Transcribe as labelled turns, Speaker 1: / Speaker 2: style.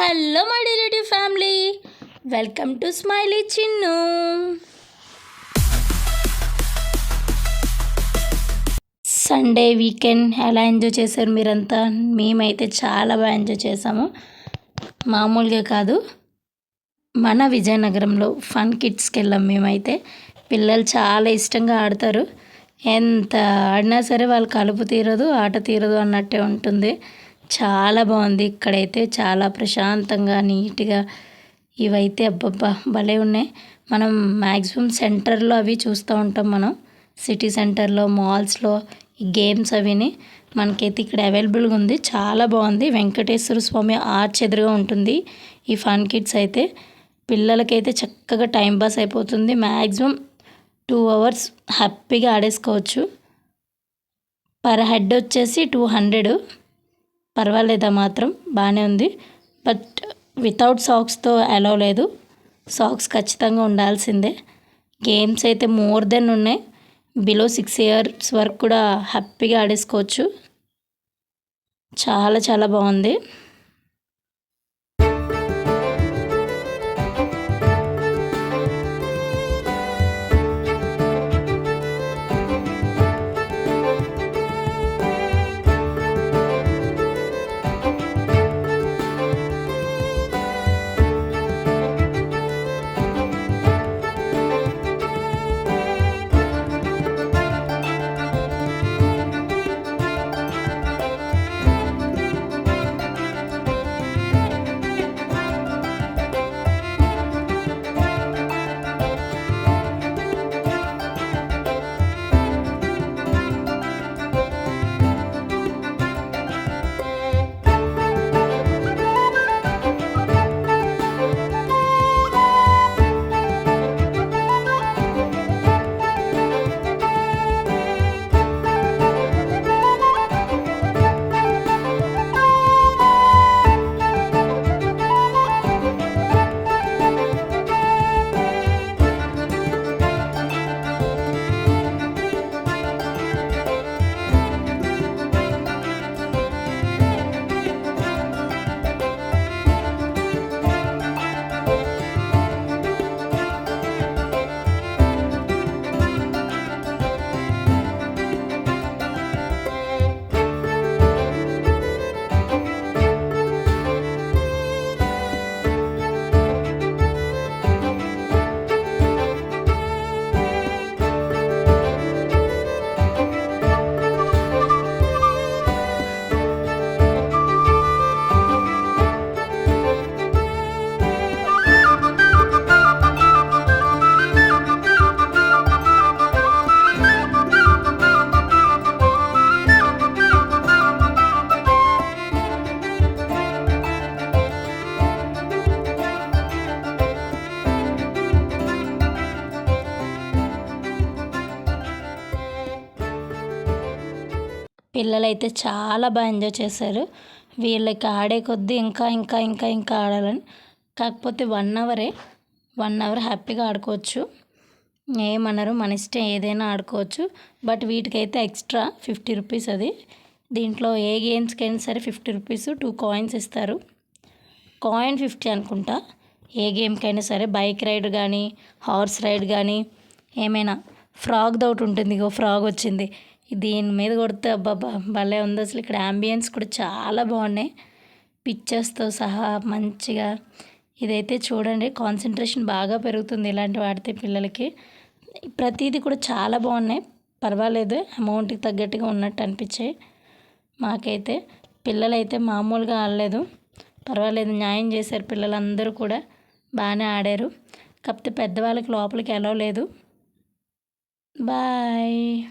Speaker 1: Hello my relative family. Welcome to smiley Chinnu. Sunday weekend ఎలా enjoy చేశారు మీరంతా? మేమైతే చాలా బాగా ఎంజాయ్ చేసాము మామూలుగా కాదు మన విజయనగరంలో ఫన్ కిడ్స్కి వెళ్ళాం మేమైతే. పిల్లలు చాలా ఇష్టంగా ఆడతారు. ఎంత ఆడినా సరే వాళ్ళు కలుపు తీరదు ఆట తీరదు అన్నట్టే ఉంటుంది. చాలా బాగుంది. ఇక్కడైతే చాలా ప్రశాంతంగా నీట్గా ఇవైతే అబ్బబ్బా భలే ఉన్నాయి. మనం మ్యాక్సిమం సెంటర్లో అవి చూస్తూ ఉంటాం మనం. సిటీ సెంటర్లో మాల్స్లో ఈ గేమ్స్ అవిని మనకైతే ఇక్కడ అవైలబుల్గా ఉంది. చాలా బాగుంది. వెంకటేశ్వర స్వామి ఆర్చ్ ఎదురుగా ఉంటుంది. ఈ ఫన్ కిడ్స్ అయితే పిల్లలకైతే చక్కగా టైం పాస్ అయిపోతుంది. మ్యాక్సిమం టూ అవర్స్ హ్యాపీగా ఆడేసుకోవచ్చు. పర్ హెడ్ వచ్చేసి టూ హండ్రెడ్. పర్వాలేదా మాత్రం బాగానే ఉంది. బట్ వితౌట్ సాక్స్తో అలౌ లేదు. సాక్స్ ఖచ్చితంగా ఉండాల్సిందే. గేమ్స్ అయితే మోర్ దెన్ ఉన్నాయి. బిలో సిక్స్ ఇయర్స్ వరకు కూడా హ్యాపీగా ఆడేసుకోవచ్చు. చాలా చాలా బాగుంది. పిల్లలైతే చాలా బాగా ఎంజాయ్ చేశారు. వీళ్ళకి ఆడే కొద్దీ ఇంకా ఇంకా ఇంకా ఇంకా ఆడాలని. కాకపోతే వన్ అవరే వన్ అవర్ హ్యాపీగా ఆడుకోవచ్చు. ఏమన్నారు మన ఇష్టం ఏదైనా ఆడుకోవచ్చు. బట్ వీటికైతే ఎక్స్ట్రా ఫిఫ్టీ రూపీస్ అది. దీంట్లో ఏ గేమ్స్కి అయినా సరే ఫిఫ్టీ రూపీస్ టూ కాయిన్స్ ఇస్తారు. కాయిన్ ఫిఫ్టీ అనుకుంటా. ఏ గేమ్కైనా సరే బైక్ రైడ్ కానీ హార్స్ రైడ్ కానీ ఏమైనా. ఫ్రాగ్ ఒకటి ఉంటుంది ఇగో ఫ్రాగ్ వచ్చింది. దీని మీద కొడితే అబ్బాబా భలే ఉంది అసలు. ఇక్కడ అంబియన్స్ కూడా చాలా బాగున్నాయి. పిక్చర్స్తో సహా మంచిగా. ఇదైతే చూడండి కాన్సన్ట్రేషన్ బాగా పెరుగుతుంది ఇలాంటి వాడితే పిల్లలకి. ప్రతిదీ కూడా చాలా బాగున్నాయి. పర్వాలేదు అమౌంట్కి తగ్గట్టుగా ఉన్నట్టు అనిపించాయి మాకైతే. పిల్లలైతే మామూలుగా ఆడలేదు. పర్వాలేదు న్యాయం చేశారు పిల్లలందరూ కూడా. బాగానే ఆడారు. కాకపోతే పెద్దవాళ్ళకి లోపలికి ఎలా లేదు. బాయ్